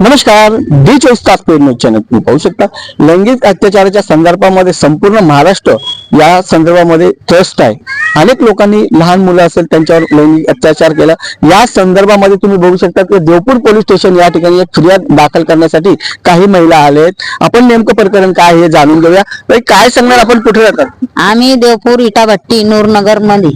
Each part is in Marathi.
नमस्कार डी चोवीस तास न्यूज चॅनल. तुम्ही पाहू शकता लैंगिक अत्याचाराच्या संदर्भामध्ये संपूर्ण महाराष्ट्र या संदर्भामध्ये त्रस्त आहे. अनेक लोकांनी लहान मुलं असेल त्यांच्यावर लैंगिक अत्याचार केला. या संदर्भामध्ये तुम्ही बघू शकता की देवपूर पोलीस स्टेशन या ठिकाणी एक फिर्याद दाखल करण्यासाठी काही महिला आले आहेत आपण नेमकं प्रकरण काय हे जाणून घेऊया. काय सांगणार आपण कुठे राहतात? आम्ही देवपूर इटाभट्टी नूरनगरमध्ये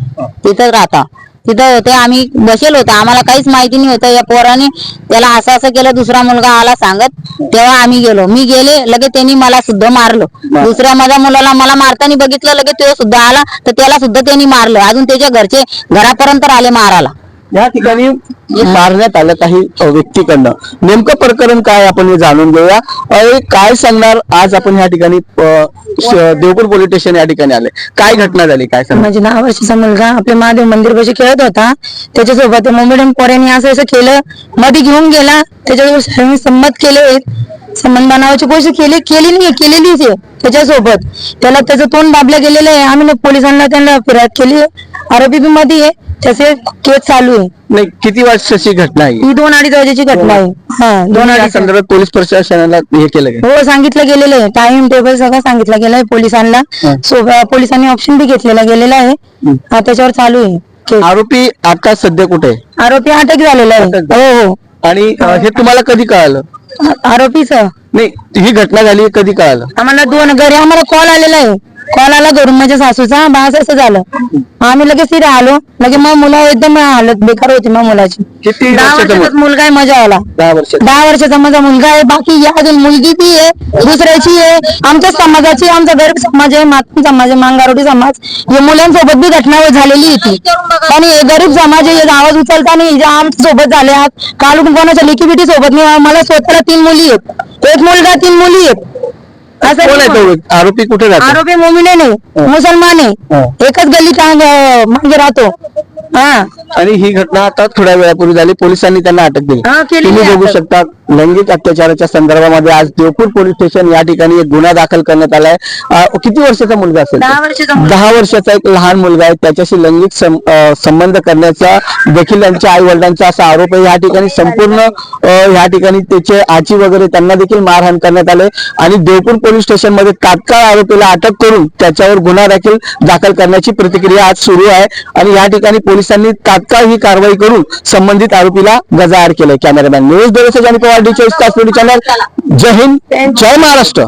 तिथं राहता. तिथं होते आम्ही बसेल होतो. आम्हाला काहीच माहिती नाही होतं. या पोराने त्याला असं असं केलं दुसरा मुलगा आला सांगत तेव्हा आम्ही गेलो. मी गेले लगे त्यांनी मला सुद्धा मारलं. दुसऱ्या माझ्या मुलाला मला मारताना बघितलं लगे तो सुद्धा आला तर त्याला सुद्धा त्यांनी मारलं. अजून त्याच्या घरचे घरापर्यंत आले मारायला. या ठिकाणी मारण्यात आलं काही व्यक्तीकडनं. नेमकं प्रकरण काय आपण हे जाणून घेऊया. काय सांगणार? आज आपण या ठिकाणी देवपूर पोलीस स्टेशन या ठिकाणी आले. काय घटना झाली? काय सांगणार? म्हणजे दहा वर्षाचा मुलगा आपल्या महादेव मंदिर पाशी खेळत होता. त्याच्यासोबत मुंबईडन पोऱ्याने असं असं केलं. मध्ये घेऊन गेला. त्याच्यासोबत सर्वांनी संमत केले. संबंध बनावाची कोशिश केली. केली नाही. केलेलीच आहे त्याच्यासोबत. त्याला त्याचं तोंड दाबलं गेलेलं आहे. आम्ही ना पोलिसांना त्यांना फिर्याद केली. आरोपी मध्ये आहे. त्याचे केस चालू आहे. नाही किती वर्षाची घटना आहे? ही दोन अडीच वाजेची घटना आहे. हा. दोन दोन या अडीच संदर्भात पोलीस प्रशासनाला हे केलं का? हो सांगितलं गेलेलं आहे. टाइम टेबल सगळं सांगितलं गेलं आहे पोलिसांना. हं. सो- अं, पोलिसांनी ऑप्शन बी घेतलेला गेलेला आहे. हा, त्याच्यावर चालू आहे केस. आरोपी आता सध्या कुठे आहे? आरोपी अटक झालेला आहे. अटक हो हो. आणि अ, हे तुम्हाला कधी कळालं? आरोपीच. नाही ही घटना झाली कधी कळालं? आम्हाला दोन घरी आम्हाला कॉल आलेला आहे. कॉल आला घरून माझ्या सासूचा? बा असं झालं. आम्ही लगेच तिथे आलो. लगे मग मुला एकदम हालत बेकार होती मग मुलाची. किती दहा वर्षाचा वर्षाचा मुल- मुलगा आहे माझ्या आला दहा वर्षाचा. दहा वर्षाचा माझा मुलगा आहे. बाकी या अजून मुलगी बी आहे. दुसऱ्याची आहे. आमच्या समाजाची आमचा गरीब समाज आहे. मातृ समाज आहे मांगारोडी समाज. या मुलांसोबत बी घटना झालेली होती. आणि हे गरीब समाज आहे. हे आवाज उचलता नाही आमच्यासोबत झाले आज काल कोणाच्या लिखिबिटी सोबत नाही मला स्वतःला तीन मुली आहेत. एक मुलगा तीन मुली आहेत. असं कोण आहे नाही. तो? आरोपी कुठे राहतो? आरोपी मोमिने नाही मुसलमान आहे. हं. एकच गल्ली मागे राहतो. हा. आणि ही घटना आता थोड्या वेळापूर्वी झाली. पोलिसांनी त्यांना अटक दिली हा, केलेली तुम्ही बघू अटक. शकता लैंगिक अत्याचाराच्या संदर्भामध्ये आज देवपूर पोलीस स्टेशन या ठिकाणी एक गुन्हा दाखल करण्यात आलाय अं, किती वर्षाचा मुलगा असेल तो? दहा वर्षाचा मुलगा. दहा वर्षाचा एक लहान मुलगा आहे. त्याच्याशी लैंगिक सं- अं, संबंध करण्याचा देखील त्यांच्या आई वडिलांचा असा आरोप आहे. या ठिकाणी संपूर्ण अं, या ठिकाणी त्याचे आजी वगैरे त्यांना देखील मारहाण करण्यात आले. आणि देवपूर पोलीस स्टेशनमध्ये तात्काळ आरोपीला अटक करून त्याच्यावर गुन्हा देखील दाखल करण्याची प्रतिक्रिया आज सुरू आहे. आणि या ठिकाणी पोलिसांनी तात्काळ ही कारवाई करून संबंधित आरोपीला गजाआड केलंय. कॅमेरामॅन न्यूज आणि पवार डी चोवीस तास चॅनल जय हिंद. जय महाराष्ट्र.